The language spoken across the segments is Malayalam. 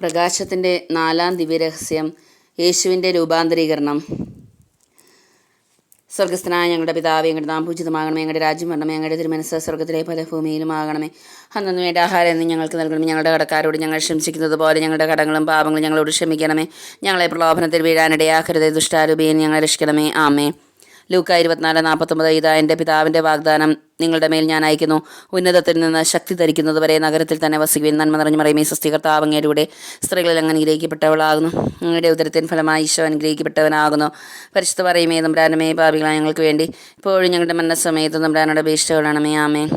പ്രകാശത്തിന്റെ നാലാം ദിവ്യരഹസ്യം യേശുവിന്റെ രൂപാന്തരീകരണം. സ്വർഗസ്ഥനായ ഞങ്ങളുടെ പിതാവ് ഞങ്ങളുടെ നാം പൂജിതമാകണമേ ഞങ്ങളുടെ രാജ്യം വരണമേ ഞങ്ങളുടെ തിരുമനസ് സ്വർഗത്തിലെ പല ഭൂമിയിലും ആകണമേ. അന്നു വേണ്ട ആഹാരം എന്ന് ഞങ്ങൾക്ക് നൽകണമേ. ഞങ്ങളുടെ കടക്കാരോട് ഞങ്ങൾ ക്ഷമിച്ചിരിക്കുന്നത് പോലെ ഞങ്ങളുടെ കടങ്ങളും പാപങ്ങളും ഞങ്ങളോട് ക്ഷമിക്കണമേ. ഞങ്ങളെ പ്രലോഭനത്തിൽ വീഴാനിടയാക്കരുത് ദുഷ്ടാരൂപിയെ ഞങ്ങളെ രക്ഷിക്കണമേ. ആമേ ലൂക്ക ഇരുപത്തിനാല് നാൽപ്പത്തൊമ്പത് ഇതാ എന്റെ പിതാവിന്റെ വാഗ്ദാനം. നിങ്ങളുടെ മേൽ ഞാൻ അയക്കുന്നു ഉന്നതത്തിൽ നിന്ന് ശക്തി ധരിക്കുന്നത് വരെ നഗരത്തിൽ തന്നെ വസിക്കുകയും നന്മ നിറഞ്ഞു പറയുമേ സ്വസ്തികർത്താവങ്ങയുടെ സ്ത്രീകളിൽ അങ്ങ് അനുഗ്രഹിക്കപ്പെട്ടവളാകുന്നു. അങ്ങയുടെ ഉദരത്തിൻ ഫലമായി ഈശോ അനുഗ്രഹിക്കപ്പെട്ടവനാകുന്നു. പരിശുദ്ധ പറയുമേ നമ്പ്രാനമേ പാപികളായ ഞങ്ങൾക്ക് വേണ്ടി ഇപ്പോഴും ഞങ്ങളുടെ മരണസമയത്ത് നമ്പ്രാനോട് അപേക്ഷിച്ചുകൊള്ളണമേ ആമേ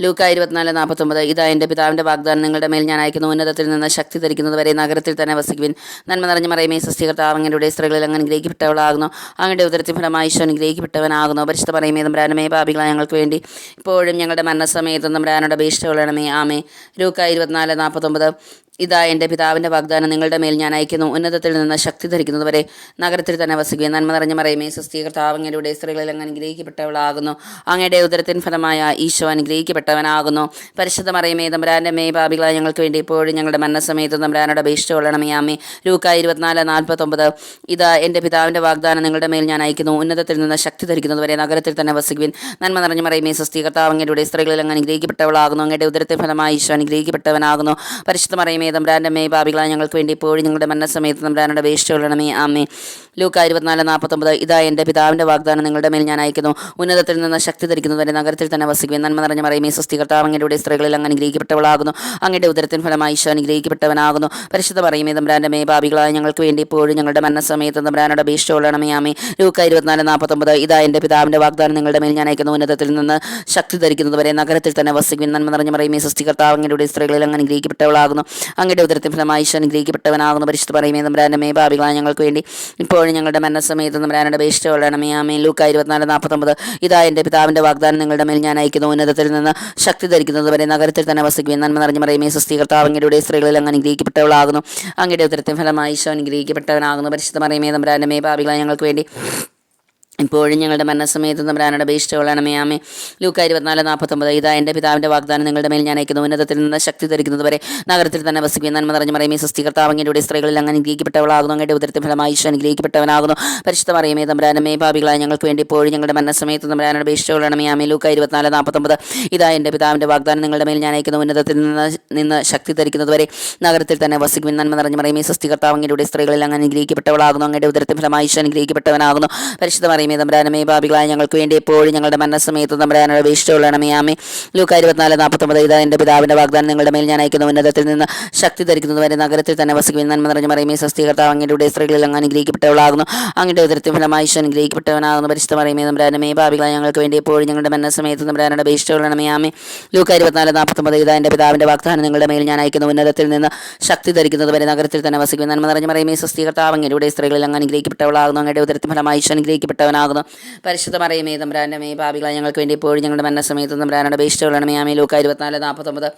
ലൂക്ക ഇരുപത്തിനാല് നാൽപ്പത്തൊമ്പത് ഇതാ എന്റെ പിതാവിന്റെ വാഗ്ദാനം. നിങ്ങളുടെ മേൽ ഞാൻ അയക്കുന്ന ഉന്നതത്തിൽ നിന്ന് ശക്തി ധരിക്കുന്നത് വരെ നഗരത്തിൽ തന്നെ വസിക്കുവിൻ. നന്മ നിറഞ്ഞ മറയമേ സസ്യകർത്താവ് അങ്ങയുടെ സ്ത്രീകളിൽ അങ്ങനെ ഗ്രഹിക്കപ്പെട്ടവളാകുന്നു അങ്ങയുടെ ഉദരത്തിൽ ഫലമായി ഈശോ ഗ്രഹിക്കപ്പെട്ടവനാകുന്നു പരിശുദ്ധ പറയുമേ നമ്പ്രാനമേ ഭാവികളായ ഞങ്ങൾക്ക് വേണ്ടി ഇപ്പോഴും ഞങ്ങളുടെ മരണസമയത്ത് നമ്പ്രാനോട് അപേക്ഷിച്ചുകൊള്ളണമേ ആമേ ലൂക്ക ഇരുപത്തിനാല് നാൽപ്പത്തൊമ്പത് ഇതാ എന്റെ പിതാവിന്റെ വാഗ്ദാനം നിങ്ങളുടെ മേൽ ഞാൻ അയക്കുന്നു. ഉന്നതത്തിൽ നിന്ന് ശക്തി ധരിക്കുന്നതുവരെ നഗരത്തിൽ തന്നെ വസിക്കുകയും നന്മ നിറഞ്ഞ മറയമേ സ്വസ്തീകർത്താവങ്ങളുടെ സ്ത്രീകളിൽ അങ്ങ് അനുഗ്രഹിക്കപ്പെട്ടവളാകുന്നു. അങ്ങയുടെ ഉദരത്തിൻ ഫലമായ ഈശോ അനുഗ്രഹിക്കപ്പെട്ടവനാകുന്നു. പരിശുദ്ധ മറയമേ തമ്പുരാന്റെ മേ പാപികളായ ഞങ്ങൾക്ക് വേണ്ടി ഇപ്പോഴും ഞങ്ങളുടെ മരണസമയത്ത് തമ്പുരാനോട് അപേക്ഷിച്ച് കൊള്ളണമേ ആമേ രൂക്ക ഇരുപത്തിനാല് നാൽപ്പത്തൊമ്പത്. ഇതാ എന്റെ പിതാവിന്റെ വാഗ്ദാനം നിങ്ങളുടെ മേൽ ഞാൻ അയക്കുന്നു. ഉന്നതത്തിൽ നിന്ന് ശക്തി ധരിക്കുന്നതുവരെ നഗരത്തിൽ തന്നെ വസിക്കുവിൻ. നന്മ നിറഞ്ഞ മറയമേ സ്വസ്തീകർത്താവങ്ങളുടെ സ്ത്രീകളിൽ അങ്ങ് അനുഗ്രഹിക്കപ്പെട്ടവളാകുന്നു. അങ്ങയുടെ ഉദരത്തിൻ ഫലമായ ഈശോ അനുഗ്രഹിക്കപ്പെട്ടവനാകുന്നു. പരിശുദ്ധ മറയമേ തമ്പ്രാന്റെ മേ പാപികളായ ഞങ്ങൾക്ക് വേണ്ടി ഇപ്പോഴും ഞങ്ങളുടെ മരണസമയത്ത് തമ്പ്രാനോട് അപേക്ഷിച്ചു കൊള്ളണമേ. ആമേ ലൂക്ക ഇരുപത്തിനാല് നാൽപ്പത്തൊമ്പത് ഇതാ എന്റെ പിതാവിന്റെ വാഗ്ദാനം നിങ്ങളുടെ മേൽ ഞാൻ അയക്കുന്നു. ഉന്നതത്തിൽ നിന്ന് ശക്തി ധരിക്കുന്നതുവരെ നഗരത്തിൽ തന്നെ വസിക്കുവാൻ. നന്മ നിറഞ്ഞ മറയമേ സ്വസ്തികർത്താവ് അങ്ങയുടെ സ്ത്രീകളിൽ അങ്ങ് അനുഗ്രഹിക്കപ്പെട്ടവളാകുന്നു. അങ്ങയുടെ ഉദരത്തിൻ ഫലമായി ഈശോ അനുഗ്രഹിക്കപ്പെട്ടവനാകുന്നു. പരിശുദ്ധ തമ്പ്രാന്റെ മേ പാപികളായ ഞങ്ങൾക്ക് വേണ്ടി ഇപ്പോഴും ഞങ്ങളുടെ മരണസമയത്ത് തമ്പ്രാനോട് അപേക്ഷിച്ചു കൊള്ളണമേ. ആമേ ലൂക്ക ഇരുപത്തിനാല് നാൽപ്പത്തൊമ്പത് ഇതാ എന്റെ പിതാവിന്റെ വാഗ്ദാനം നിങ്ങളുടെ മേൽ ഞാൻ അയക്കുന്നു. ഉന്നതത്തിൽ നിന്ന് ശക്തി ധരിക്കുന്നതുവരെ നഗരത്തിൽ തന്നെ വസിക്കുവാൻ. നന്മ നിറഞ്ഞ മറയമേ സ്വസ്തികർത്താവ് അങ്ങയുടെ സ്ത്രീകളിൽ അങ്ങ് അനുഗ്രഹിക്കപ്പെട്ടവളാകുന്നു. അങ്ങയുടെ ഉദരത്തിൻ ഫലമായി ഈശോ അനുഗ്രഹിക്കപ്പെട്ടവനാകുന്നു. പരിശുദ്ധ പറയുമേ നമ്പരാനമേ ഭാവികളായ ഞങ്ങൾക്ക് വേണ്ടി ഇപ്പോഴും ഞങ്ങളുടെ മരണസമയത്ത് നമ്പരാനയുടെ അപേക്ഷിച്ചു വളരണമേ ആമേ ലൂക്ക ഇരുപത്തിനാല് നാൽപ്പത്തൊമ്പത്. ഇതാ എന്റെ പിതാവിന്റെ വാഗ്ദാനം നിങ്ങളുടെ മേൽ ഞാൻ അയക്കുന്നു. ഉന്നതത്തിൽ നിന്ന് ശക്തി ധരിക്കുന്നത് വരെ നഗരത്തിൽ തന്നെ വസിക്കുകയും നന്മ നിറഞ്ഞ പറയുമേ സ്വസ്ഥീകർത്താവ് അങ്ങയുടെ സ്ത്രീകളിൽ അങ്ങ് അനുഗ്രഹിക്കപ്പെട്ടവളാകുന്നു. അങ്ങയുടെ ഉദരത്തിൻ ഫലമായി അനുഗ്രഹിക്കപ്പെട്ടവനാകുന്നു. പരിശുദ്ധ പറയുമേ നമ്പരാനമേ ഭാവികളായ ഞങ്ങൾക്ക് വേണ്ടി ഇപ്പോഴും ഞങ്ങളുടെ മരണസമയത്ത് തമ്പ്രാനോട് അപേക്ഷിച്ചുകൊള്ളണമേ ആമേ. ലൂക്ക ഇരുപത്തിനാല് നാൽപ്പത്തൊമ്പത്. ഇതാ എന്റെ പിതാവിന്റെ വാഗ്ദാനം നിങ്ങളുടെ മേൽ ഞാൻ അയക്കുന്നു. ഉന്നതത്തിൽ നിന്ന് ശക്തി ധരിക്കുന്നത് വരെ നഗരത്തിൽ തന്നെ വസിക്കുകയും നന്മ നിറഞ്ഞു മറിയമേ സ്വസ്തികർത്താവ് അങ്ങയുടെ സ്ത്രീകളിൽ അങ്ങനെ അനുഗ്രഹിക്കപ്പെട്ടവളാകുന്നു. അങ്ങയുടെ ഉദരത്തിൽ ഫലമായി ഈശോ അനുഗ്രഹിക്കപ്പെട്ടവനാകുന്നു. പരിശുദ്ധ മറിയമേ തമ്പ്രാനമേ ഭാവികളായ ഞങ്ങൾക്ക് വേണ്ടി ഇപ്പോഴും ഞങ്ങളുടെ മരണസമയത്ത് തമ്പ്രാനോട് അപേക്ഷിച്ചുകൊള്ളണമേ ആമേ. ലൂക്ക ഇരുപത്തിനാല് നാൽപ്പത്തൊമ്പത്. ഇതാ എന്റെ പിതാവിന്റെ വാഗ്ദാനം നിങ്ങളുടെ മേൽ ഞാൻ അയക്കുന്നു. ഉന്നതത്തിൽ നിന്ന് നിന്ന് ശക്തി ധരിക്കുന്നത് വരെ നഗരത്തിൽ തന്നെ വസിക്കുകയും നന്മ നിറഞ്ഞു മറിയമേ സ്വസ്തികർത്താവ് അങ്ങയുടെ സ്ത്രീകളിൽ അങ്ങനെ അനുഗ്രഹിക്കപ്പെട്ടവളാകുന്നു. അങ്ങയുടെ ഉദരത്തിൽ ഫലമായി ഈശോ അനുഗ്രഹിക്കപ്പെട്ടവനാകുന്നു. പരിശുദ്ധ മറിയമേ തമ്പ്രാനമേ പാപികളായ ഞങ്ങൾക്ക് വേണ്ടി എപ്പോഴും ഞങ്ങളുടെ മരണസമയത്ത് തമ്പരാനോട് വീഷ്ടമുള്ളണമേ ആമേ. ലൂക്ക ഇരുപത്തിനാല് നാൽപ്പത്തൊമ്പത് ഇതാ എന്റെ പിതാവിന്റെ വാഗ്ദാനം നിങ്ങളുടെ മേൽ ഞാൻ അയക്കുന്ന ഉന്നതത്തിൽ നിന്ന് ശക്തി ധരിക്കുന്നത് വരെ നഗരത്തിൽ തന്നെ വസിക്കുന്ന നന്മ നിറഞ്ഞ മറിയമേ സ്വസ്ഥീകർത്താവ് അങ്ങയുടെ സ്ത്രീകളിൽ അങ്ങ് അനുഗ്രഹിക്കപ്പെട്ടവളാകുന്നു. അങ്ങയുടെ ഉദരത്തിൽ ഫലമായി ഈശോ അനുഗ്രഹിക്കപ്പെട്ടവനാകുന്നു. പരിശുദ്ധ മറിയമേ തമ്പരാനമേ പാപികളായ ഞങ്ങൾക്ക് വേണ്ടി എപ്പോഴും ഞങ്ങളുടെ മരണസമയത്ത് തമ്പരാനോട് വീഷ്ടമുള്ളണമേ ആമേ. ലൂക്ക ഇരുപത്തിനാല് നാൽപ്പത്തൊമ്പത് ഇതാ എന്റെ പിതാവിന്റെ വാഗ്ദാനം നിങ്ങളുടെ മേൽ ഞാൻ അയക്കുന്ന ഉന്നതത്തിൽ നിന്ന് ശക്തി ധരിക്കുന്നത് വരെ നഗരത്തിൽ തന്നെ വസിക്കുന്ന നന്മ നിറഞ്ഞ മറിയമേ സ്വസ്ഥീകർത്താവ് അങ്ങയുടെ സ്ത്രീകളിൽ അങ്ങ് അനുഗ്രഹിക്കപ്പെട്ടവളാകുന്നു. അങ്ങയുടെ ഉദരത്തിൽ ഫലമായി ഈശോ അനുഗ്രഹിക്കപ്പെട്ടവനാകുന്നു. പരിശുദ്ധ മറിയമേ തമ്പ്രാന്റെ മേ പാപികളായ ഞങ്ങൾക്ക് വേണ്ടി പോയി ഞങ്ങളുടെ മരണസമയത്ത് ബേസ്റ്റുകളാണ് മേ ആമേ ലൂക്ക ഇരുപത്തിനാല് നാൽപ്പത്തൊമ്പത്.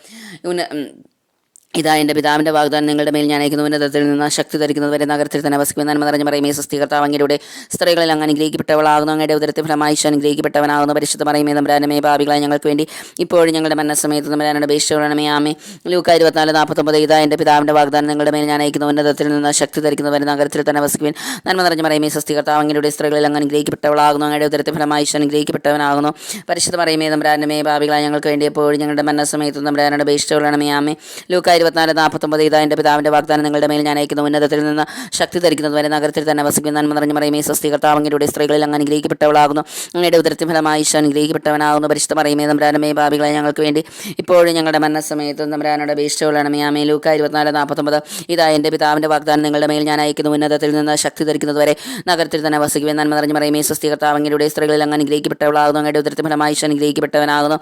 ഇതാ എന്റെ പിതാവിന്റെ വാഗ്ദാനം നിങ്ങളുടെ മേൽ ഞാൻ അയക്കുന്നു ഉന്നതത്തിൽ നിന്ന് ശക്തി ധരിക്കുന്നവരെ നഗരത്തിൽ തന്നെ വസിക്കുമെന്ന് നന്മ നിറഞ്ഞ മറിയമേ സ്വസ്തികർത്താവ് അങ്ങയുടെ സ്ത്രീകളിൽ അങ്ങ് അനുഗ്രഹിക്കപ്പെട്ടവളാകുന്നു. അങ്ങയുടെ ഉദരത്തിൽ ഫലമായി അനുഗ്രഹിക്കപ്പെട്ടവനാകുന്നു. പരിശുദ്ധ പറയുമേ തമ്പ്രാന്റെ മേ പാപികളായ ഞങ്ങൾക്ക് വേണ്ടി ഇപ്പോഴും ഞങ്ങളുടെ മനസ്സമയത്ത് തമ്പ്രാനോട് അപേക്ഷിച്ചു കൊള്ളണമേ. ആമേ ലൂക്ക ഇരുപത്തിനാല് നാൽപ്പത്തൊമ്പത്. ഇതാ എന്റെ പിതാവിന്റെ വാഗ്ദാനം നിങ്ങളുടെ മേൽ ഞാൻ അയക്കുന്നു ഉന്നതത്തിൽ നിന്ന് ശക്തി ധരിക്കുന്നവരെ നഗരത്തിൽ തന്നെ വസിക്കുവിൻ. നന്മ നിറഞ്ഞ മറിയമേ സ്വസ്തികർത്താവ് അങ്ങയുടെ സ്ത്രീകളിൽ അങ്ങ് അനുഗ്രഹിക്കപ്പെട്ടവളാകുന്നു. അങ്ങയുടെ ഉദരത്തിൽ ഫലമായി അനുഗ്രഹിക്കപ്പെട്ടവനാകുന്നു. പരിശുദ്ധ പറയുമേ തമ്പ്രാന്റെ മേ പാപികളായ ഞങ്ങൾക്ക് വേണ്ടി എപ്പോഴും ഞങ്ങളുടെ മനസ്സമയത്ത് തമ്പ്രാനോട് അപേക്ഷിച്ചു കൊള്ളണമേ. ആമേ ലൂക്ക ഇരുപത്തിനാല് നാൽപ്പത്തൊമ്പത് ഇതാ എന്റെ പിതാവിന്റെ വാഗ്ദാനം നിങ്ങളുടെ മേൽ ഞാൻ അയക്കുന്നു. ഉന്നതത്തിൽ നിന്ന് ശക്തി ധരിക്കുന്നത് വരെ നഗരത്തിൽ തന്നെ വസിക്കുന്ന നന്മ നിറഞ്ഞ മറിയമേ സ്വസ്തികർത്താവ് അങ്ങയുടെ സ്ത്രീകളിൽ അങ്ങ് അനുഗ്രഹിക്കപ്പെട്ടവളാകുന്നു. അങ്ങയുടെ ഉദരത്തിൽ ഫലമായി ഈശോ അനുഗ്രഹിക്കപ്പെട്ടവനാകുന്നു. പരിശുദ്ധ മറിയമേ നമ്പ്രാനമേ ഭാവികളെ ഞങ്ങൾക്ക് വേണ്ടി ഇപ്പോഴും ഞങ്ങളുടെ മരണസമയത്തും നമ്പ്രാനോട് അപേക്ഷിച്ചു കൊള്ളണമേ ആമേ ലൂക്ക ഇരുപത്തിനാല് നാൽപ്പത്തൊമ്പത് ഇതാ എന്റെ പിതാവിന്റെ വാഗ്ദാനം നിങ്ങളുടെ മേൽ ഞാൻ അയക്കുന്നു. ഉന്നതത്തിൽ നിന്ന് ശക്തി ധരിക്കുന്നത് വരെ നഗരത്തിൽ തന്നെ വസിക്കുവാൻ. നന്മ നിറഞ്ഞ മറിയമേ സ്വസ്തികർത്താവ് അങ്ങയുടെ സ്ത്രീകളിൽ അങ്ങ് അനുഗ്രഹിക്കപ്പെട്ടവളാകുന്നു. അങ്ങയുടെ ഉദരത്തിൽ ഫലമായി ഈശോ അനുഗ്രഹിക്കപ്പെട്ടവനാകുന്നു.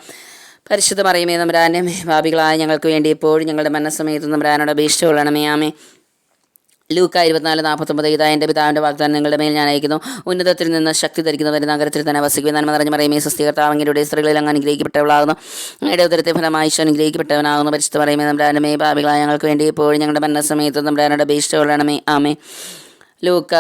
പരിശുദ്ധ പറയുമേ നമ്പ്രാന്റെ ഭാവികളായ ഞങ്ങൾക്ക് വേണ്ടി എപ്പോഴും ഞങ്ങളുടെ മനസ്സമയത്ത് നമ്പ്രാനോട് അപേക്ഷ കൊള്ളണമേ ആമേ. ലൂക്ക ഇരുപത്തിനാല് നാൽപ്പത്തൊമ്പത് ഇതാ എന്റെ പിതാവിന്റെ വാഗ്ദാനം നിങ്ങളുടെ മേൽ ഞാൻ അയക്കുന്നു ഉന്നതത്തിൽ നിന്ന് ശക്തി ധരിക്കുന്നവർ നഗരത്തിൽ തന്നെ വസിക്കുവാൻ. നന്മ നിറഞ്ഞ മറിയമേ സ്വസ്തികർത്താവ് അങ്ങയുടെ സ്ത്രീകളിൽ അങ്ങ് അനുഗ്രഹിക്കപ്പെട്ടവളാകുന്നു. അങ്ങയുടെ ഉദരത്തെ ഫലമായി ഈശോ അനുഗ്രഹിക്കപ്പെട്ടവനാകുന്നു. പരിശുദ്ധ പറയുമേ അനമേ പാപികളായ ഞങ്ങൾക്ക് വേണ്ടി എപ്പോഴും ഞങ്ങളുടെ മരണസമയത്ത് നമ്മുടെ അപേക്ഷിച്ചു കൊള്ളണമേ ആമേ. ലൂക്ക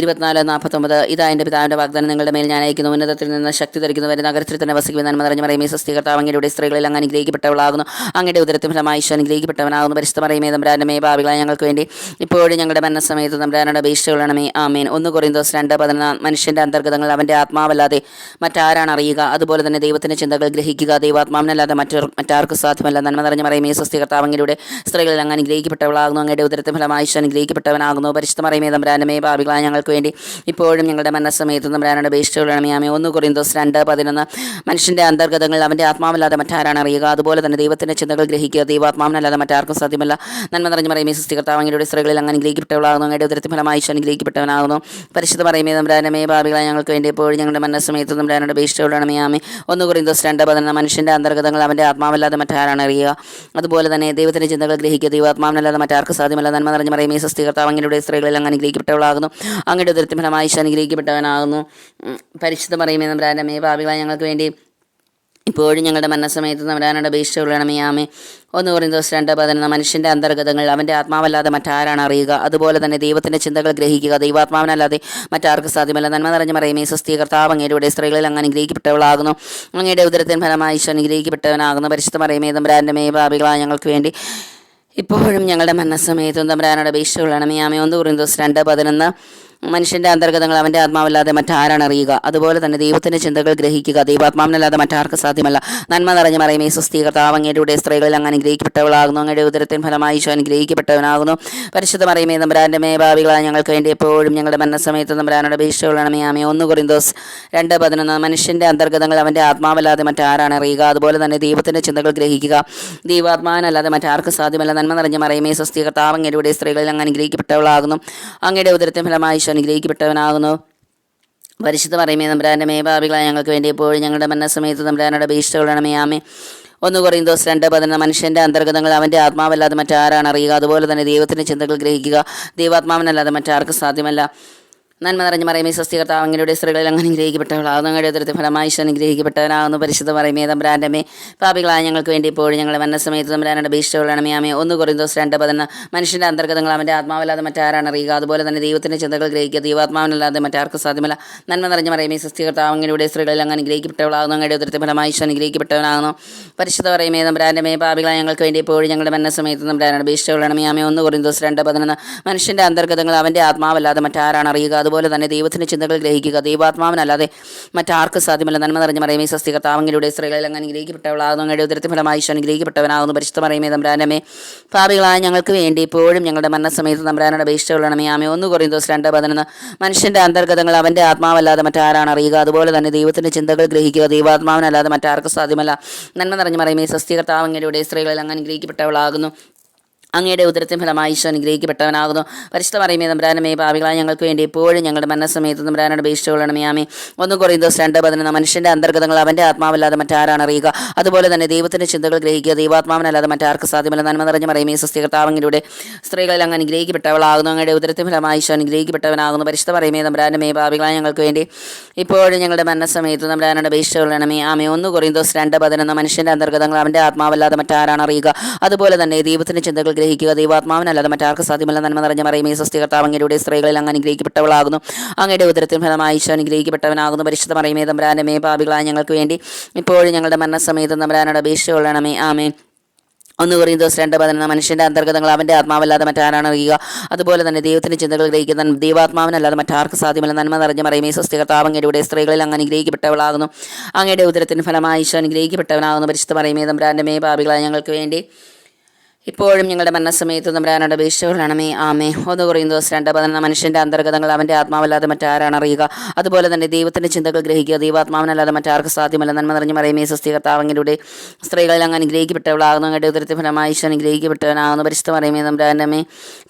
ഇരുപത്തിനാല് നാൽപ്പത്തൊമ്പത് ഇതാ എന്റെ പിതാവിന്റെ വാഗ്ദാനം. നിങ്ങളുടെ മേൽ ഞാൻ അയക്കുന്നു ഉന്നതത്തിൽ നിന്ന് ശക്തി ധരിക്കുന്നവരെ നഗരത്തിൽ തന്നെ വസിക്കുന്ന നന്മ നിറഞ്ഞ മറിയമേ സ്വസ്തി അങ്ങയുടെ സ്ത്രീകളിൽ അങ്ങ് അനുഗ്രഹിക്കപ്പെട്ടവളാകുന്നു. അങ്ങയുടെ ഉദരത്തിൽ ഫലമായി ഈശോ അനുഗ്രഹിക്കപ്പെട്ടവനാകുന്നു. പരിശുദ്ധ മറിയമേ തമ്പുരാനമേ ഭാവികളായ ഞങ്ങൾക്ക് വേണ്ടി ഇപ്പോഴും ഞങ്ങളുടെ മരണസമയത്ത് തമ്പുരാനോട് അപേക്ഷിച്ചുകൊള്ളണമേ. ആമേൻ. ഒന്ന് കുറയുന്നോസ് രണ്ട് പതിനൊന്ന്. മനുഷ്യന്റെ അന്തർഗതങ്ങൾ അവന്റെ ആത്മാവല്ലാതെ മറ്റാരാണ് അറിയുക? അതുപോലെ തന്നെ ദൈവത്തിന്റെ ചിന്തകൾ ഗ്രഹിക്കുക. ദൈവാത്മാവിനല്ലാതെ മറ്റൊരു മറ്റാർക്കും സാധ്യമല്ല. നന്മ നിറഞ്ഞ മറിയമേ സ്വസ്തി കർത്താവ് അങ്ങയുടെ സ്ത്രീകളിൽ അങ്ങ് അനുഗ്രഹിക്കപ്പെട്ടവളാകുന്നു. അങ്ങയുടെ ഉദരത്തിൽ ഫലമായി ഈശോ അനുഗ്രഹിക്കപ്പെട്ടവനാകുന്നു. പരിശുദ്ധ മറിയമേ തമ്പുരാനമേ ഭാവികളായ ഞങ്ങൾക്ക് വേണ്ടി ഇപ്പോഴും ഞങ്ങളുടെ മരണസമയത്ത് തമ്പുരാനോട് അപേക്ഷിച്ചുകൊള്ളണമേ ആമേ ഒന്ന് കുറിന്തോസ് രണ്ട് പതിനൊന്ന്. മനുഷ്യന്റെ അന്തർഗതങ്ങൾ അവന്റെ ആത്മാവല്ലാതെ മറ്റാരാണ് അറിയുക. അതുപോലെ തന്നെ ദൈവത്തിന്റെ ചിന്തകൾ ഗ്രഹിക്കുക. ദൈവാത്മാവിനല്ലാതെ മറ്റാർക്കും സാധ്യമല്ല. നന്മ നിറഞ്ഞ പറയുമേ സൃഷ്ടികർത്താവ് അങ്ങയുടെ സ്ത്രീകളിൽ അങ്ങനെ അനുഗ്രഹിക്കപ്പെട്ടവളാകുന്നു അങ്ങയുടെ ഉദരത്തി ഫലമായി അനുഗ്രഹിക്കപ്പെട്ടവനാകുന്നു പരിശുദ്ധ പറയുമേ തമ്പുരാനമേ ഭാവികളെ ഞങ്ങൾക്ക് വേണ്ടി എപ്പോഴും ഞങ്ങളുടെ മരണസമയത്ത് തമ്പുരാനോട് അപേക്ഷിച്ചുകൊള്ളണമേ ആമേ ഒന്ന് കുറിന്തോസ് രണ്ട് പതിനൊന്ന്. മനുഷ്യന്റെ അന്തർഗതങ്ങൾ അവന്റെ ആത്മാവല്ലാതെ മറ്റാരാണ് അറിയുക. അതുപോലെ തന്നെ ദൈവത്തിന്റെ ചിന്തകൾ ഗ്രഹിക്കുക. ദൈവാത്മാവിനല്ലാതെ മറ്റാർക്കും സാധ്യമല്ല. നന്മ നിറഞ്ഞ പറയുമേ സൃഷ്ടികർത്താവ് അങ്ങയുടെ സ്ത്രീകളിൽ അങ്ങനെ അനുഗ്രഹിക്കപ്പെട്ടവളാകുന്നു അങ്ങയുടെ ഉദരത്തിൻ ഫലമായി അനുഗ്രഹിക്കപ്പെട്ടവനാകുന്നു. പരിശുദ്ധ പറയുമേ നമ്പ്രാനമേ ഭാവികളായി ഞങ്ങൾക്ക് വേണ്ടി ഇപ്പോഴും ഞങ്ങളുടെ മരണസമയത്ത് അപേക്ഷ അപേക്ഷിച്ചുകൊള്ളണമേ ആമേ ഒന്ന് കുറഞ്ഞ ദിവസം രണ്ട് പതിനൊന്ന് മനുഷ്യന്റെ അന്തർഗതങ്ങൾ അവന്റെ ആത്മാവല്ലാതെ മറ്റാരാണ് അറിയുക. അതുപോലെ തന്നെ ദൈവത്തിന്റെ ചിന്തകൾ ഗ്രഹിക്കുക. ദൈവാത്മാവിനല്ലാതെ മറ്റാർക്ക് സാധ്യമല്ല. നന്മ നിറഞ്ഞ പറയുമേ സ്വസ്തി കർത്താവ് അങ്ങയുടെ സ്ത്രീകളിൽ അങ്ങ് അനുഗ്രഹിക്കപ്പെട്ടവളാകുന്നു. അങ്ങയുടെ ഉദരത്തിൻ ഫലമായി ഈശോ അനുഗ്രഹിക്കപ്പെട്ടവനാകുന്നു. പരിശുദ്ധ പറയുമേ തമ്പുരാന്റെ മേ ഞങ്ങൾക്ക് വേണ്ടി ഇപ്പോഴും ഞങ്ങളുടെ മരണസമയത്തും അപേക്ഷ അപേക്ഷിച്ചുകൊള്ളണമേ ആമേ ഒന്ന് കുറഞ്ഞ ദിവസം രണ്ട് പതിനൊന്ന് മനുഷ്യന്റെ അന്തർഗതങ്ങൾ അവന്റെ ആത്മാവല്ലാതെ മറ്റാരാണ് അറിയുക. അതുപോലെ തന്നെ ദൈവത്തിന്റെ ചിന്തകൾ ഗ്രഹിക്കുക. ദൈവാത്മാവിനല്ലാതെ മറ്റാർക്ക് സാധ്യമല്ല. നന്മ നിറഞ്ഞ മറിയമേ ഈ കർത്താവ്. അങ്ങയുടെ സ്ത്രീകളിൽ അങ്ങ് അനുഗ്രഹിക്കപ്പെട്ടവളാകുന്നു. അങ്ങയുടെ ഉദരത്തിൻ ഫലമായി ഈശോ അനുഗ്രഹിക്കപ്പെട്ടവനാകുന്നു. പരിശുദ്ധ മറിയമേ നമ്പരാന്റെ മേഭാവികളായ ഞങ്ങൾക്ക് വേണ്ടി എപ്പോഴും ഞങ്ങളുടെ മരണസമയത്ത് തമ്പുരാനോട് ഭീഷണികളാണ് ആമേ ഒന്ന് കുറിന്തോസ് രണ്ട് പതിനൊന്ന്. മനുഷ്യന്റെ അന്തർഗതങ്ങൾ അവന്റെ ആത്മാവല്ലാതെ മറ്റാരാണ് അറിയുക. അതുപോലെ തന്നെ ദൈവത്തിന്റെ ചിന്തകൾ ഗ്രഹിക്കുക. ദൈവാത്മാവിനല്ലാതെ മറ്റാർക്ക് സാധ്യമല്ല. നന്മ നിറഞ്ഞ മറിയമേ സ്വസ്തി കർത്താവ്. അങ്ങയുടെ സ്ത്രീകളിൽ അങ്ങ് അനുഗ്രഹിക്കപ്പെട്ടവളാകുന്നു. അങ്ങയുടെ ഉദരത്തിൻ ഫലമായി അനുഗ്രഹിക്കപ്പെട്ടവനാകുന്നു പരിശുദ്ധ പറയുമേ നമ്പ്രാന്റെ മേഭാവികളായ ഞങ്ങൾക്ക് വേണ്ടി എപ്പോഴും ഞങ്ങളുടെ മരണസമയത്ത് തമ്പുരാനോട് അപേക്ഷിച്ചുകൊള്ളണമേ ആമേ ഒന്ന് കുറയുന്നോസ് രണ്ട് പതിനൊന്ന് മനുഷ്യന്റെ അന്തർഗതങ്ങൾ അവന്റെ ആത്മാവല്ലാതെ മറ്റാരാണ് അറിയുക. അതുപോലെ തന്നെ ദൈവത്തിന്റെ ചിന്തകൾ ഗ്രഹിക്കുക. ദൈവാത്മാവിനല്ലാതെ മറ്റാർക്കും സാധ്യമല്ല. നന്മ നിറഞ്ഞ മറിയമേ സ്വസ്തികർത്താവ് അങ്ങയുടെ സ്ത്രീകളിൽ അങ്ങനെ അനുഗ്രഹിക്കപ്പെട്ടവളാകുന്നു അങ്ങയുടെ ഉദരത്തിൽ ഫലമായി അനുഗ്രഹിക്കപ്പെട്ടവനാകുന്നു. പരിശുദ്ധ പറയുമേ തമ്പ്രാന്റമേ പാപികളായ ഞങ്ങൾക്ക് വേണ്ടി ഇപ്പോഴും ഞങ്ങളുടെ മരണസമയത്ത് തമ്പ്രാനുടെ ഭീഷ്ടവളണമേ ആമേ. ഒന്ന് കുറയുന്നോസ് രണ്ട് പതിനൊന്ന്. മനുഷ്യന്റെ അന്തർഗതങ്ങൾ അവന്റെ ആത്മാവല്ലാതെ മറ്റാരാണ് അറിയുക. അതുപോലെ തന്നെ ദൈവത്തിന്റെ ചിന്തകൾ ഗ്രഹിക്കുക. ദൈവാത്മാവിനല്ലാതെ മറ്റാർക്കും സാധ്യമല്ല. നന്മ നിറഞ്ഞ മറിയമേ സ്വസ്തികർത്താവ് അങ്ങയുടെ സ്ത്രീകളിൽ അങ്ങനെ അനുഗ്രഹിക്കപ്പെട്ടവളാകുന്നു. അങ്ങയുടെ ഉദരത്തിൽ ഫലമായി അനുഗ്രഹിക്കപ്പെട്ടവനാകുന്നു. പരിശുദ്ധ പറയുമേ തമ്പ്രാന്റമേ പാപികളായ ഞങ്ങൾക്ക് വേണ്ടി ഇപ്പോഴും ഞങ്ങളുടെ മരണസമയത്ത് തമ്പ്രാനുടെ ഭീഷ്ടവളണമേ ആമേ. ഒന്ന് കുറയുന്നോസ് രണ്ട് പതിനൊന്ന്. മനുഷ്യന്റെ അന്തർഗതങ്ങൾ അവന്റെ ആത്മാവല്ലാതെ മറ്റാരാണ് അറിയുക. അതുപോലെ തന്നെ ദൈവത്തിന്റെ ചിന്തകൾ ഗ്രഹിക്കുക. ദൈവാത്മാവിനല്ലാതെ മറ്റാർക്ക് സാധ്യമല്ല. നന്മ നിറഞ്ഞ മറിയമേ സ്വസ്തി സ്ത്രീകളിൽ അങ്ങനെ അനുഗ്രഹിക്കപ്പെട്ടവളാകുന്നു. അങ്ങയുടെ ഉദരത്തിൽ ഫലമായി ഈശോ അനുഗ്രഹിക്കപ്പെട്ടവനാകുന്നു. പരിശുദ്ധ മറിയമേ തമ്പ്രാനമേ പാപികളായ ഞങ്ങൾക്ക് വേണ്ടി ഇപ്പോഴും ഞങ്ങളുടെ മരണസമയത്ത് തമ്പ്രാനോട് അപേക്ഷിച്ചുകൊള്ളണമേ ആമേ ഒന്ന് കുറയും ദിവസം രണ്ട് പതിനൊന്ന്. മനുഷ്യന്റെ അന്തർഗതങ്ങൾ അവന്റെ ആത്മാവല്ലാതെ മറ്റാരാണ് അറിയുക. അതുപോലെ തന്നെ ദൈവത്തിന്റെ ചിന്തകൾ ഗ്രഹിക്കുക. ദൈവാത്മാവിനല്ലാതെ മറ്റാർക്കും സാധ്യമല്ല. നന്മ നിറഞ്ഞ മറിയമേ സ്വസ്തി സ്ത്രീകളിൽ അങ്ങനെ അനുഗ്രഹിക്കപ്പെട്ടവളാകുന്നു. അങ്ങയുടെ ഉദരത്തിൻ ഫലമായി ഈശോ അനുഗ്രഹിക്കപ്പെട്ടവനാകുന്നു. പരിശുദ്ധ പറയുമേ നമ്പ്രാനമേ പാവികളായ ഞങ്ങൾക്ക് വേണ്ടി എപ്പോഴും ഞങ്ങളുടെ മരണസമയത്ത് നമ്പ്രാനോട് അപേക്ഷിച്ചുകൊള്ളണമേ ആമേ ഒന്ന് കുറയും ദിവസം രണ്ട് പതിനൊന്ന് മനുഷ്യന്റെ അന്തർഗതങ്ങൾ അവന്റെ ആത്മാവല്ലാതെ മറ്റാരാണ് അറിയുക. അതുപോലെ തന്നെ ദൈവത്തിന്റെ ചിന്തകൾ ഗ്രഹിക്കുക. ദൈവാത്മാവനല്ലാതെ മറ്റാർക്ക് സാധ്യമല്ല. നന്മ നിറഞ്ഞ പറയുമേ സസ്യകർത്താവങ്ങളുടെ സ്ത്രീകളിൽ അങ്ങ് അനുഗ്രഹിക്കപ്പെട്ടവളാകുന്നു. അങ്ങയുടെ ഉദരത്തിൻ ഫലമായി ഈശോ അനുഗ്രഹിക്കപ്പെട്ടവനാകുന്നു. പരിശുദ്ധ പറയുമേ നമ്പ്രാനമേ പാവികളായ ഞങ്ങൾക്ക് വേണ്ടി ഇപ്പോഴും ഞങ്ങളുടെ മരണസമയത്ത് നമ്പ്രാനോട് അപേക്ഷിച്ചുകൊള്ളണമേ ആമേ ഒന്ന് കുറയും ദിവസം രണ്ട് പതിനൊന്ന് മനുഷ്യന്റെ അന്തർഗതങ്ങൾ അവന്റെ ആത്മാവല്ലാതെ മറ്റാരാണ് അറിയുക. അതുപോലെ തന്നെ ദൈവത്തിന്റെ ചിന്തകൾ ഗ്രഹിക്കുക ദൈവാത്മാവിനല്ലാതെ മറ്റാർക്ക് സാധ്യമല്ല നന്മ നിറഞ്ഞ മറിയമേ സ്വസ്തികർത്താവ് അങ്ങയുടെ സ്ത്രീകളിൽ അങ്ങ് അനുഗ്രഹിക്കപ്പെട്ടവളാകുന്നു. അങ്ങയുടെ ഉദരത്തിൽ ഫലമായി ഈശോ അനുഗ്രഹിക്കപ്പെട്ടവനാകുന്നു. പരിശുദ്ധ മറിയമേ തമ്പരാനമേ പാപികളായ ഞങ്ങൾക്ക് വേണ്ടി ഇപ്പോഴും ഞങ്ങളുടെ മരണസമയത്ത് അപേക്ഷ കൊള്ളണമേ. ആമേ ഒന്ന് കുറയും ദിവസം രണ്ട് പതിനൊന്ന്. മനുഷ്യന്റെ അന്തർഗതങ്ങൾ അവന്റെ ആത്മാവല്ലാതെ മറ്റാരാണ് അറിയുക? അതുപോലെ തന്നെ ദൈവത്തിന്റെ ചിന്തകൾ ഗ്രഹിക്കുന്ന ദൈവാത്മാവിനല്ലാതെ മറ്റാർക്ക് സാധ്യമല്ല നന്മ നിറഞ്ഞ മറിയമേ സ്വസ്തികർത്താവ് അങ്ങയുടെ സ്ത്രീകളിൽ അങ്ങ് അനുഗ്രഹിക്കപ്പെട്ടവളാകുന്നു. അങ്ങയുടെ ഉദരത്തിന് ഫലമായി ഈശോ അനുഗ്രഹിക്കപ്പെട്ടവനാകുന്നു. പരിശുദ്ധ മറിയമേ തമ്പുരാന്റെ മേ ഭാവികളായ ഞങ്ങൾക്ക് വേണ്ടി ഇപ്പോഴും ഞങ്ങളുടെ മരണസമയത്ത് തമ്പുരാനോട് അപേക്ഷകളാണമേ ആമേ. ഒന്ന് കുറയും ദിവസം രണ്ട് പതിനൊന്ന് മനുഷ്യന്റെ അന്തർഗതങ്ങൾ അവന്റെ ആത്മാവല്ലാതെ മറ്റാരാണ് അറിയുക. അതുപോലെ തന്നെ ദൈവത്തിന്റെ ചിന്തകൾ ഗ്രഹിക്കുക. ദൈവാത്മാവിനല്ലാതെ മറ്റാർക്ക് സാധ്യമല്ല. നന്മ നിറഞ്ഞു മറിയമേ സ്വസ്തി കർത്താവങ്ങളുടെ സ്ത്രീകളിൽ അങ്ങ് അനുഗ്രഹിക്കപ്പെട്ടവളാകുന്നു. അങ്ങയുടെ ഉദരത്തിൽ ഫലമായി ഈശ്വരൻ അനുഗ്രഹിക്കപ്പെട്ടവനാകുന്നു. പരിശുദ്ധ മറിയമേ തമ്പുരാനമേ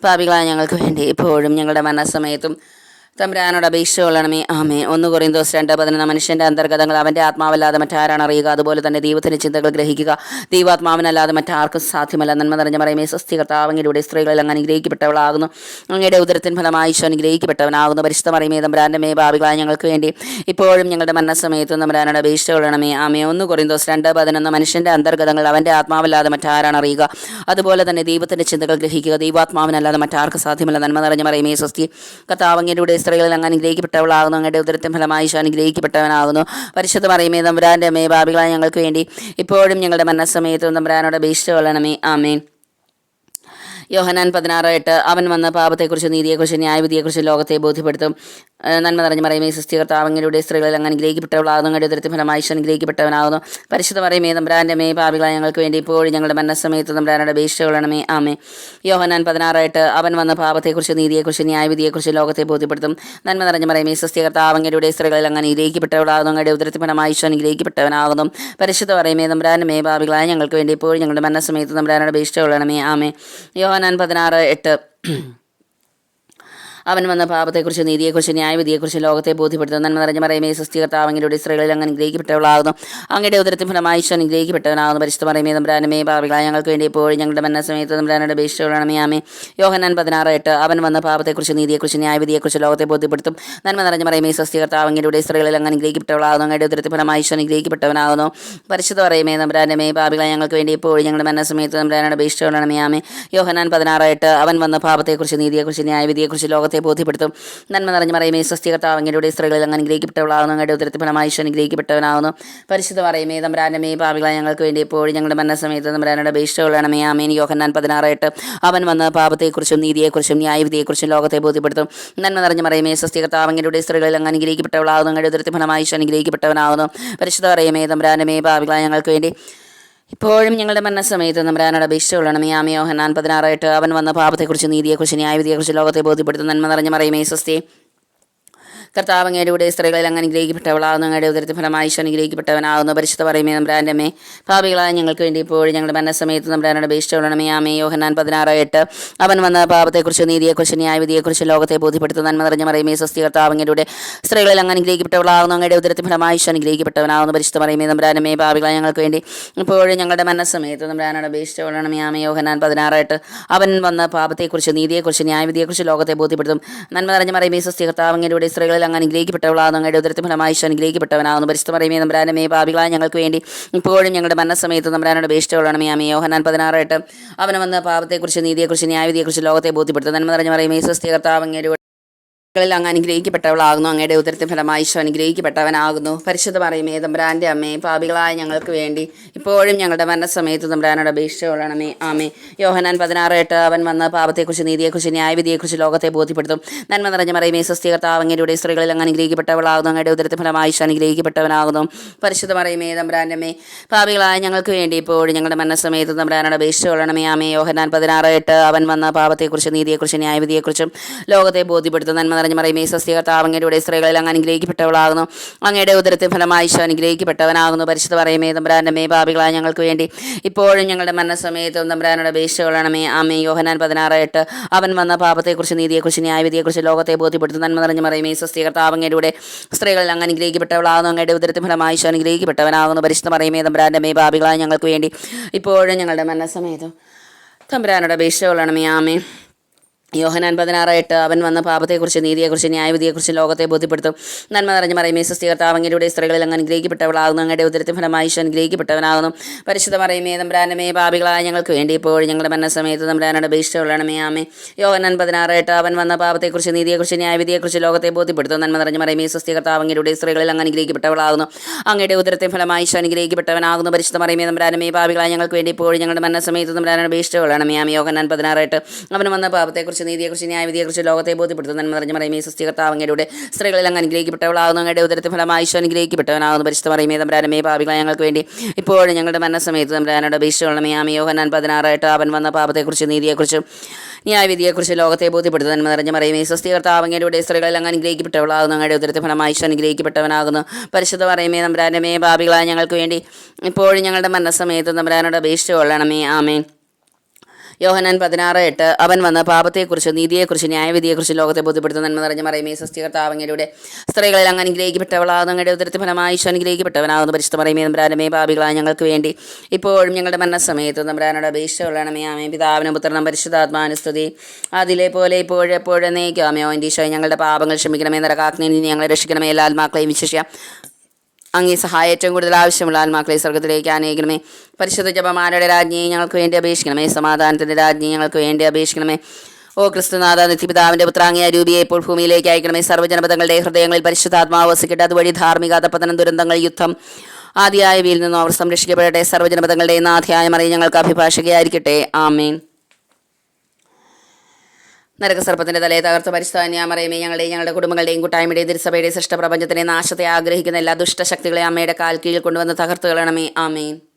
പാപികളായ ഞങ്ങൾക്ക് വേണ്ടി ഇപ്പോഴും ഞങ്ങളുടെ മരണസമയത്തും തമ്പുരാനോട് അപേക്ഷ കൊള്ളണമേ ആമേ. ഒന്ന് കുറയും ദിവസം രണ്ട് പതിനൊന്ന്. മനുഷ്യന്റെ അന്തർഗതങ്ങൾ അവന്റെ ആത്മാവല്ലാതെ മറ്റാരാണ് അറിയുക? അതുപോലെ തന്നെ ദൈവത്തിന്റെ ചിന്തകൾ ഗ്രഹിക്കുക. ദൈവാത്മാവിനല്ലാതെ മറ്റാർക്കും സാധ്യമല്ല. നന്മ നിറഞ്ഞ പറയുമേ സ്വസ്തി കർത്താവങ്ങിലൂടെ സ്ത്രീകളിൽ അങ്ങ് അനുഗ്രഹിക്കപ്പെട്ടവളാകുന്നു. അങ്ങയുടെ ഉദരത്തിൻ ഫലമായി ഈശോ അനുഗ്രഹിക്കപ്പെട്ടവനാകുന്നു. പരിശുദ്ധ പറയുമേ തമ്പുരാന്റെ മേ ഭാവികളായ ഞങ്ങൾക്ക് വേണ്ടി ഇപ്പോഴും ഞങ്ങളുടെ മരണസമയത്ത് തമ്പുരാനോട് അപേക്ഷ കൊള്ളണമേ ആമേ. ഒന്ന് കുറയും ദിവസം രണ്ട് പതിനൊന്ന്. മനുഷ്യന്റെ അന്തർഗതങ്ങൾ അവന്റെ ആത്മാവല്ലാതെ മറ്റാരാണ് അറിയുക? അതുപോലെ തന്നെ ദൈവത്തിന്റെ ചിന്തകൾ ഗ്രഹിക്കുക. ദൈവാത്മാവിനല്ലാതെ മറ്റാർക്ക് സാധ്യമല്ല. നന്മ നിറഞ്ഞ പറയുമേ സ്വസ്തി കർത്താവങ്ങിലൂടെ സ്ത്രീകളിൽ അങ്ങ് അനുഗ്രഹിക്കപ്പെട്ടവളാകുന്നു. അങ്ങയുടെ ഉദരത്തിൻ ഫലമായി ഈശോ അനുഗ്രഹിക്കപ്പെട്ടവനാകുന്നു. പരിശുദ്ധ പറയുമേ തമ്പുരാന്റെ അമ്മേ ഭാവികളായ ഞങ്ങൾക്ക് വേണ്ടി ഇപ്പോഴും ഞങ്ങളുടെ മരണസമയത്തും തമ്പുരാനോട് അപേക്ഷിച്ച് കൊള്ളണമേ. ആമേൻ. യോഹനാൻ പതിനാറ് എട്ട് അവൻ വന്ന് പാപത്തെക്കുറിച്ച് നീതിയെക്കുറിച്ച് ന്യായവിധിയെക്കുറിച്ച് ലോകത്തെ ബോധ്യപ്പെടുത്തും. നന്മ നിറഞ്ഞ മറിയമേ സൃഷ്ടികർത്താവങ്ങളുടെ സ്ത്രീകളിൽ അങ്ങ് അനുഗ്രഹിക്കപ്പെട്ടവളാകുന്നു അങ്ങയുടെ ഉദരത്തിൻ ഫലമായി അനുഗ്രഹിക്കപ്പെട്ടവനാകുന്നു പരിശുദ്ധ മറിയമേ നമ്പ്രാന്റെ മേ പാപികളായ ഞങ്ങൾക്ക് വേണ്ടി ഇപ്പോഴും ഞങ്ങളുടെ മരണസമയത്ത് തമ്പുരാനോട് അപേക്ഷിച്ച് കൊള്ളണമേ ആമേ യോഹനാൻ പതിനാറ് എട്ട് അവൻ വന്ന് പാപത്തെക്കുറിച്ച് നീതിയെക്കുറിച്ച് ന്യായവിധിയെക്കുറിച്ച് ലോകത്തെ ബോധ്യപ്പെടുത്തും. നന്മ നിറഞ്ഞ മറിയമേ സൃഷ്ടികർത്താവങ്ങളുടെ സ്ത്രീകളിൽ അങ്ങ് അനുഗ്രഹിക്കപ്പെട്ടവളാകുന്നു അങ്ങയുടെ ഉദരത്തിൽ ഫലമായി അനുഗ്രഹിക്കപ്പെട്ടവനാകുന്നു പരിശുദ്ധ പറയുമേ നമ്പ്രാന്റെ മേ പാപികളായ ഞങ്ങൾക്ക് വേണ്ടി ഇപ്പോഴും ഞങ്ങളുടെ മരണസമയത്ത് തമ്പുരാനോട് അപേക്ഷിച്ച് ആമേ ആമേ യോഹനാൻ പതിനാറ് എട്ട് അവൻ വന്ന പാപത്തെക്കുറിച്ച് നീതിയെക്കുറിച്ച് ന്യായവിധിയെക്കുറിച്ച് ലോകത്തെ ബോധ്യപ്പെടുത്തുന്നു. നന്മ നിറഞ്ഞ മറിയമേ സൃഷ്ടികർത്താവ് അങ്ങയുടെ സ്ത്രീകളിൽ അങ്ങ് അനുഗ്രഹിക്കപ്പെട്ടവളാകുന്നു. അങ്ങയുടെ ഉദരത്തിൻ ഫലമായി ഈശോ അനുഗ്രഹിക്കപ്പെട്ടവനാകുന്നു. പരിശുദ്ധ മറിയമേ തമ്പുരാനമേ പാപികളായ ഞങ്ങൾക്ക് വേണ്ടി എപ്പോഴും ഞങ്ങളുടെ മരണസമയത്ത് തമ്പുരാനോട് അപേക്ഷിച്ചുകൊള്ളണമേ ആമേ യോഹനാൻ പതിനാറ് എട്ട് അവൻ വന്ന പാപത്തെക്കുറിച്ച് നീതിയെക്കുറിച്ച് ന്യായവിധിയെക്കുറിച്ച് ലോകത്തെ ബോധ്യപ്പെടുത്തും. നന്മ നിറഞ്ഞ മറിയമേ സൃഷ്ടികർത്താവ് അങ്ങയുടെ സ്ത്രീകളിൽ അങ്ങ് അനുഗ്രഹിക്കപ്പെട്ടവളാകുന്നു. അങ്ങയുടെ ഉദരത്തിൻ ഫലമായി ഈശോ അനുഗ്രഹിക്കപ്പെട്ടവനാകുന്നു. പരിശുദ്ധ പറയുമേ തമ്പുരാനമേ പാപികളായ ഞങ്ങൾക്ക് വേണ്ടി എപ്പോഴും ഞങ്ങളുടെ മരണസമയത്ത് തമ്പുരാനോട് അപേക്ഷിച്ചുകൊള്ളണമേ ആമേ യോഹനാൻ പതിനാറ് എട്ട് അവൻ വന്ന പാപത്തെക്കുറിച്ച് നീതിയെക്കുറിച്ച് ന്യായവിധിയെക്കുറിച്ച് ലോകത്തെ ബോധ്യപ്പെടുത്തും. നന്മ നിറഞ്ഞ മറിയമേ സൃഷ്ടികർത്താവ് അങ്ങയുടെ സ്ത്രീകളിൽ അങ്ങ് അനുഗ്രഹിക്കപ്പെട്ടവളാകുന്നു. അങ്ങയുടെ ഉദരത്തിൽ ഈശ്വരൻ ഈശോ അനുഗ്രഹിക്കപ്പെട്ടവനാകുന്നു. പരിശുദ്ധ പറയുമേ തമ്പുരാനമേ പാപികളായ ഞങ്ങൾക്ക് വേണ്ടി എപ്പോഴും ഞങ്ങളുടെ മരണസമയത്ത് തമ്പുരാനോട് അപേക്ഷിച്ചുകൊള്ളണമേ ആമേൻ. യോഹന്നാൻ പതിനാറ് എട്ട് അവൻ വന്ന് പാപത്തെക്കുറിച്ചും നീതിയെക്കുറിച്ചും ന്യായവിധിയെക്കുറിച്ചും ലോകത്തെ ബോധ്യപ്പെടുത്തും. നന്മ നിറഞ്ഞ മറിയമേ സൃഷ്ടികർത്താവ് അങ്ങയുടെ സ്ത്രീകളിൽ അങ്ങ് അനുഗ്രഹിക്കപ്പെട്ടവളാകുന്നു. അങ്ങയുടെ ഉദരത്തിൽ ഈശ്വരൻ ഈശോ അനുഗ്രഹിക്കപ്പെട്ടവനാകുന്നു. പരിശുദ്ധ പറയുമേ തമ്പുരാനമേ പാപികളായ ഞങ്ങൾക്ക് വേണ്ടി ഇപ്പോഴും ഞങ്ങളുടെ മരണസമയത്ത് നമ്പ്രാനോട് അപേക്ഷിച്ചുകൊള്ളണം ഈ ആമയോ ഹനാൻ പതിനാറായിട്ട് അവൻ വന്ന പാപത്തെക്കുറിച്ച് നീതിയെക്കുറിച്ച് ന്യായവിധിയെക്കുറിച്ച് ലോകത്തെ ബോധ്യപ്പെടുത്തുന്ന നന്മ നിറഞ്ഞ മറിയമേ സ്വസ്തി കർത്താവ് അങ്ങയുടെ സ്ത്രീകളിൽ അങ്ങ് അനുഗ്രഹിക്കപ്പെട്ടവളാകുന്നു അങ്ങയുടെ ഉദരത്തിൽ ഫലമായി അനുഗ്രഹിക്കപ്പെട്ടവനാകുന്നു. പരിശുദ്ധ പറയുമേ നമ്പ്രാന്റെ പാപികളായ ഞങ്ങൾക്ക് വേണ്ടി ഇപ്പോഴും ഞങ്ങളുടെ മരണസമയത്ത് നമ്പ്രാനോട് അപേക്ഷിച്ചുകൊള്ളണമേ ആമേ യോഹനാൻ പതിനാറ് എട്ട് അവൻ വന്ന പാപത്തെക്കുറിച്ച് നീതിയെക്കുറിച്ച് ന്യായവിധിയെക്കുറിച്ച് ലോകത്തെ ബോധ്യപ്പെടുത്തുന്ന നന്മ നിറഞ്ഞ മറിയമേ സ്വസ്തി കർത്താവ് അങ്ങയുടെ സ്ത്രീകളിൽ അങ്ങ് അനുഗ്രഹിക്കപ്പെട്ടവളാകുന്നു അങ്ങയുടെ ഉദരത്തിൽ ഫലമായി അനുഗ്രഹിക്കപ്പെട്ടവനാകുന്നു. പരിശുദ്ധ പറയുമേ നമ്പ്രാനമേ ഭാവികളായ ഞങ്ങൾക്ക് വേണ്ടി ഇപ്പോഴും ഞങ്ങളുടെ മരണസമയത്ത് നമ്പ്രാനോട് അപേക്ഷിച്ചുകൊള്ളണമേ ആമേ യോഹനാൻ എട്ട് അവൻ വന്ന പാപത്തെക്കുറിച്ച് നീതിയെക്കുറിച്ച് ന്യായവിധിയെക്കുറിച്ച് ലോകത്തെ ബോധ്യപ്പെടുത്തും. നന്മ നിറഞ്ഞ മറിയമേ സ്വസ്തി കർത്താവ് അങ്ങയുടെ സ്ത്രീകളിൽ അങ്ങ് അനുഗ്രഹിക്കപ്പെട്ടവളാകുന്നു അങ്ങയുടെ ഉദരത്തിൽ ഫലമായി അനുഗ്രഹിക്കപ്പെട്ടവനാകുന്നു. പരിശുദ്ധ പറയുമേ നമ്പ്രാനമേ ഭാവികളായ ഞങ്ങൾക്ക് വേണ്ടി ഇപ്പോഴും ഞങ്ങളുടെ മരണസമയത്ത് നമ്പ്രാനോട് മേ അമേ യോഹനാൻ പതിനാറ് എട്ട് വന്ന് പാപത്തെക്കുറിച്ച് നീതിയെക്കുറിച്ച് ന്യായവിധിയെക്കുറിച്ച് ലോകത്തെ ബോധ്യപ്പെടുത്തും നന്മ നിറഞ്ഞു പറയുമേ സ്വസ്തി കർത്താവ് അങ്ങയുടെ ളിൽ അങ്ങ് അനുഗ്രഹിക്കപ്പെട്ടവളാകുന്നു. അങ്ങയുടെ ഉദരത്തിന് ഫലമായി ഈശോ അനുഗ്രഹിക്കപ്പെട്ടവനാകുന്നു. പരിശുദ്ധ പറയുമേ തമ്പ്രാന്റെ അമ്മേ പാപികളായ ഞങ്ങൾക്ക് വേണ്ടി ഇപ്പോഴും ഞങ്ങളുടെ മരണസമയത്ത് തമ്പ്രാനോട് അപേക്ഷിച്ചോളണമേ ആമേ യോഹനാൻ പതിനാറ് എട്ട് അവൻ വന്ന പാപത്തെക്കുറിച്ച് നീതിയെക്കുറിച്ച് ന്യായവിധിയെക്കുറിച്ച് ലോകത്തെ ബോധ്യപ്പെടുത്തും. നന്മ നിറഞ്ഞ പറയുമേ സ്വസ്തികർത്താവ് അങ്ങയുടെ സ്ത്രീകളിൽ അങ്ങ് അനുഗ്രഹിക്കപ്പെട്ടവളാകുന്നു. അങ്ങയുടെ ഉദരത്തിന് ഫലമായി ഈശോ അനുഗ്രഹിക്കപ്പെട്ടവനാകുന്നു. പരിശുദ്ധ പറയുമേ തമ്പ്രാന്റെ അമ്മേ പാപികളായ ഞങ്ങൾക്ക് വേണ്ടി ഇപ്പോഴും ഞങ്ങളുടെ മരണസമയത്ത് തമ്പ്രാനോട് അപേക്ഷിച്ചോളണമേ ആമേ യോഹനാൻ പതിനാറ് എട്ട് അവൻ വന്ന പാപത്തെക്കുറിച്ച് നീതിയെക്കുറിച്ച് ന്യായവിധിയെക്കുറിച്ചും ലോകത്തെ ബോധ്യപ്പെടുത്തും. നന്മ നിറഞ്ഞ മറിയമേ സ്വസ്തികർത്താവ് അങ്ങയുടെ സ്ത്രീകളിൽ അങ്ങ് അനുഗ്രഹിക്കപ്പെട്ടവളാകുന്നു. അങ്ങയുടെ ഉദരത്തിൽ ഫലമായി ഈശോ അനുഗ്രഹിക്കപ്പെട്ടവനാകുന്നു. പരിശുദ്ധ പറയുമേ തമ്പ്രാന്റെ മേ പാപികളായ ഞങ്ങൾക്ക് വേണ്ടി ഇപ്പോഴും ഞങ്ങളുടെ മരണസമയത്തും തമ്പ്രാനോട് അപേക്ഷകളാണമേ ആമേ യോഹനാൻ പതിനാറ് എട്ട് അവൻ വന്ന പാപത്തെക്കുറിച്ച് നീതിയെക്കുറിച്ച് ന്യായവിധിയെക്കുറിച്ച് ലോകത്തെ ബോധ്യപ്പെടുത്തുന്ന. നന്മ നിറഞ്ഞ മറിയമേ സ്വസ്തികർത്താവ് അങ്ങയുടെ സ്ത്രീകളിൽ അങ്ങ് അനുഗ്രഹിക്കപ്പെട്ടവളാകുന്നു. അങ്ങയുടെ ഉദരത്തിൽ ഫലമായി ഈശോ അനുഗ്രഹിക്കപ്പെട്ടവനാകുന്നു. പരിശുദ്ധ പറയുമേ തമ്പ്രാന്റെ മേ പാപികളായ ഞങ്ങൾക്ക് വേണ്ടി ഇപ്പോഴും ഞങ്ങളുടെ മരണസമയത്തും തമ്പ്രാനോട് അപേക്ഷകളാണമേ ആമേ യോഹനാൻ പതിനാറ് എട്ട് അവൻ വന്ന പാപത്തെക്കുറിച്ച് നീതിയെക്കുറിച്ച് ന്യായവിധിയെക്കുറിച്ച് ലോകത്തെ ബോധ്യപ്പെടുത്തും. നന്മ നിറഞ്ഞ മറിയമേ സൃഷ്ടികർത്താവ് അങ്ങയുടെ സ്ത്രീകളിൽ അങ്ങ് അനുഗ്രഹിക്കപ്പെട്ടവളാകുന്നു. അങ്ങയുടെ ഉദരത്തിൽ ഫലമായി ഈശോ അനുഗ്രഹിക്കപ്പെട്ടവനാകുന്നു. പരിശുദ്ധ മറിയമേ തമ്പ്രാനമേ പാപികളായ ഞങ്ങൾക്ക് വേണ്ടി ഇപ്പോഴും ഞങ്ങളുടെ മരണസമയത്ത് തമ്പ്രാനോട് അപേക്ഷിച്ചുകൊള്ളണമേ ആമേ യോഹനാൻ പതിനാറ് എട്ട് അവൻ വന്ന പാപത്തെക്കുറിച്ച് നീതിയെക്കുറിച്ച് ന്യായവിധിയെക്കുറിച്ച് ലോകത്തെ ബോധ്യപ്പെടുത്തും. നന്മ നിറഞ്ഞ മറിയമേ സൃഷ്ടികർത്താവ് അങ്ങയുടെ സ്ത്രീകളിൽ അങ്ങ് അനുഗ്രഹിക്കപ്പെട്ടവളാകുന്നു. അങ്ങയുടെ ഉദരത്തിൽ ഫലമായി ഈശോ അനുഗ്രഹിക്കപ്പെട്ടവനാകുന്നു. പരിശുദ്ധ മറിയമേ തമ്പ്രാനമേ പാപികളായ ഞങ്ങൾക്ക് വേണ്ടി ഇപ്പോഴും ഞങ്ങളുടെ മരണസമയത്ത് തമ്പ്രാനോട് അപേക്ഷിച്ചുകൊള്ളണമേ ആമേ യോഹനാൻ പതിനാറ് എട്ട് അവൻ വന്ന പാപത്തെക്കുറിച്ച് നീതിയെക്കുറിച്ച് ന്യായവിധിയെക്കുറിച്ച് ലോകത്തെ ബോധ്യപ്പെടുത്തുന്ന നന്മ നിറഞ്ഞ മറിയമേ സൃഷ്ടികർത്താവ് അങ്ങയുടെ സ്ത്രീകളിൽ അങ്ങ് അനുഗ്രഹിക്കപ്പെട്ടവളാകുന്നു അങ്ങയുടെ ഉദരത്തിൽ ഫലമായി ഈശോ അനുഗ്രഹിക്കപ്പെട്ടവനാകുന്നു പരിശുദ്ധ മറിയമേ തമ്പ്രാനമേ പാപികളെ ഞങ്ങൾക്ക് വേണ്ടി ഇപ്പോഴും ഞങ്ങളുടെ മരണസമയത്ത് തമ്പ്രാനോട് അപേക്ഷിച്ചുകൊള്ളണമേ. ആമേ യോഹനാൻ പതിനാറ് എട്ട് അവൻ വന്ന പാപത്തെക്കുറിച്ച് നീതിയെക്കുറിച്ചും ന്യായവിധിയെക്കുറിച്ച് ലോകത്തെ ബോധ്യപ്പെടുത്തുന്ന നന്മ നിറഞ്ഞ മറിയമേ സൃഷ്ടികർത്താവ് അങ്ങയുടെ സ്ത്രീകളിൽ അങ്ങ് അനുഗ്രഹിക്കപ്പെട്ടവളാകുന്നു അങ്ങയുടെ ഉദരത്തിൽ ഫലമായി ഈശോ അനുഗ്രഹിക്കപ്പെട്ടവനാകുന്നു. പരിശുദ്ധ മറിയമേ തമ്പ്രാനമേ പാപികളായ ഞങ്ങൾക്ക് വേണ്ടി ഇപ്പോഴും ഞങ്ങളുടെ മരണസമയത്ത് തമ്പ്രാനോട് കൊള്ളണമേ ആമേൻ. യോഹനാൻ പതിനാറ് എട്ട് അവൻ വന്ന് പാപത്തെക്കുറിച്ച് നീതിയെക്കുറിച്ച് ന്യായവിധിയെക്കുറിച്ച് ലോകത്തെ ബോധ്യപ്പെടുത്തുന്ന നന്മ നിറഞ്ഞ മറിയമേ സൃഷ്ടികർത്താവങ്ങയുടെ സ്ത്രീകളിൽ അങ്ങ് അനുഗ്രഹിക്കപ്പെട്ടവളാകുന്നു. അങ്ങയുടെ ഉദരത്തിൽ ഫലമായി ഈശോ അനുഗ്രഹിക്കപ്പെട്ടവനാകുന്നു. പരിശുദ്ധ മറിയമേ നമ്പ്രാനമേ പാപികളായ ഞങ്ങൾക്ക് വേണ്ടി ഇപ്പോഴും ഞങ്ങളുടെ മരണസമയത്ത് നമ്പ്രാനോട് അപേക്ഷിച്ചുകൊള്ളണമേ ആമേ പിതാവിനും പുത്രനും പരിശുദ്ധാത്മാനുസ്തുതി അതിലെ പോലെ ഇപ്പോഴും എപ്പോഴും നീക്കാമയോ എന്റെ ഈശോ ഞങ്ങളുടെ പാപങ്ങൾ ക്ഷമിക്കണമേ നിന്ന് ഞങ്ങളെ രക്ഷിക്കണമേ എല്ലാ ആത്മാക്കളെയും വിശേഷിക്കാം അങ്ങേ സഹായം ഏറ്റവും കൂടുതൽ ആവശ്യമുള്ള ആത്മാക്കളെ സ്വർഗത്തിലേക്ക് ആനയിക്കണമേ. പരിശുദ്ധ ജപമാരുടെ രാജ്ഞിയെ ഞങ്ങൾക്ക് വേണ്ടി അപേക്ഷിക്കണമേ. സമാധാനത്തിന്റെ രാജ്ഞിയെ ഞങ്ങൾക്ക് വേണ്ടി അപേക്ഷിക്കണമേ. ഓ ക്രിസ്തുനാഥ നിത്യപിതാവിന്റെ പുത്രാങ്ങിയ രൂപിയെ ഇപ്പോൾ ഭൂമിയിലേക്ക് അയക്കണമേ. സർവജനപദങ്ങളുടെ ഹൃദയങ്ങളിൽ പരിശുദ്ധാത്മാവ് വസിക്കട്ടെ. അതുവഴി ധാർമ്മിക അധപതനം ദുരന്തങ്ങൾ യുദ്ധം ആദ്യായവിയിൽ നിന്നും അവർ സംരക്ഷിക്കപ്പെടട്ടെ. സർവജനപദങ്ങളുടെ നാഥയായ മറിയ ഞങ്ങൾക്ക് അഭിഭാഷകയായിരിക്കട്ടെ. ആമേൻ. നരകസർപ്പത്തിന്റെ തലയെ തകർത്ത് പരിസ്ഥാന്യാമറയമേ ഞങ്ങളുടെയും ഞങ്ങളുടെ കുടുംബങ്ങളുടെയും കൂട്ടായ്മയുടെയും തിരുസഭയുടെ സൃഷ്ടപ്രപഞ്ചത്തിന്റെ നാശത്തെ ആഗ്രഹിക്കുന്ന എല്ലാ ദുഷ്ടശക്തികളെ അമ്മയുടെ കാൽ കീഴിൽ കൊണ്ടുവന്ന് തകർത്തുകളണമേ ആമേൻ.